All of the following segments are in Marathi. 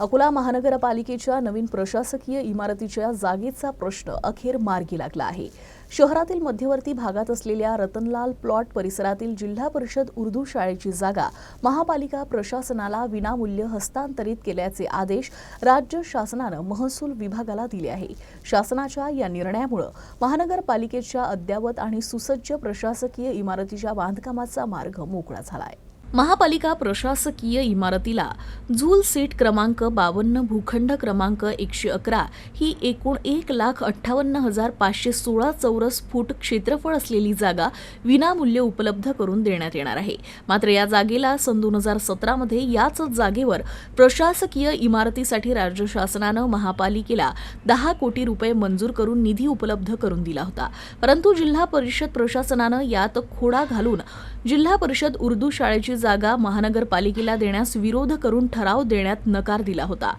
अकोला महानगरपालिकेच्या नवीन प्रशासकीय इमारतीच्या जागेचा प्रश्न अखेर मार्गी लागला आहे. शहरातील मध्यवर्ती भागात असलेल्या रतनलाल प्लॉट परिसरातील जिल्हा परिषद उर्दू शाळेची जागा महापालिका प्रशासनाला विनामूल्य हस्तांतरित केल्याचे आदेश राज्य शासनानं महसूल विभागाला दिले आहे. शासनाच्या या निर्णयामुळे महानगरपालिकेच्या अद्ययावत आणि सुसज्ज प्रशासकीय इमारतीच्या बांधकामाचा मार्ग मोकळा झाला आहे महापालिका प्रशासकीय इमारतीला झूल सीट क्रमांक बावन्न भूखंड क्रमांक एकशे अकरा ही एकूण एक लाख अठ्ठावन्न हजार पाचशे सोळा चौरस फूट क्षेत्रफळ असलेली जागा विनामूल्य उपलब्ध करून देण्यात येणार आहे. मात्र या जागेला सन दोन हजार सतरामध्ये याच जागेवर प्रशासकीय इमारतीसाठी राज्य शासनानं महापालिकेला दहा कोटी रुपये मंजूर करून निधी उपलब्ध करून दिला होता. परंतु जिल्हा परिषद प्रशासनानं यात खोडा घालून जिल्हा परिषद उर्दू शाळेची जागा महानगरपालिकेला देण्यास विरोध करून ठराव देण्यात नकार दिला होता.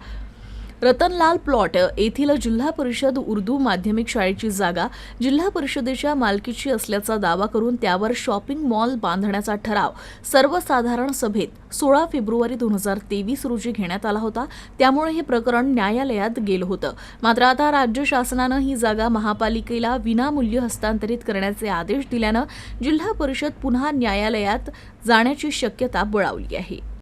रतनलाल प्लॉट येथील जिल्हा परिषद उर्दू माध्यमिक शाळेची जागा जिल्हा परिषदेच्या मालकीची असल्याचा दावा करून त्यावर शॉपिंग मॉल बांधण्याचा ठराव सर्वसाधारण सभेत सोळा फेब्रुवारी दोन हजार तेवीस रोजी घेण्यात आला होता. त्यामुळे हे प्रकरण न्यायालयात गेलं होतं. मात्र आता राज्य शासनानं ही जागा महापालिकेला विनामूल्य हस्तांतरित करण्याचे आदेश दिल्यानं जिल्हा परिषद पुन्हा न्यायालयात जाण्याची शक्यता बळावली आहे.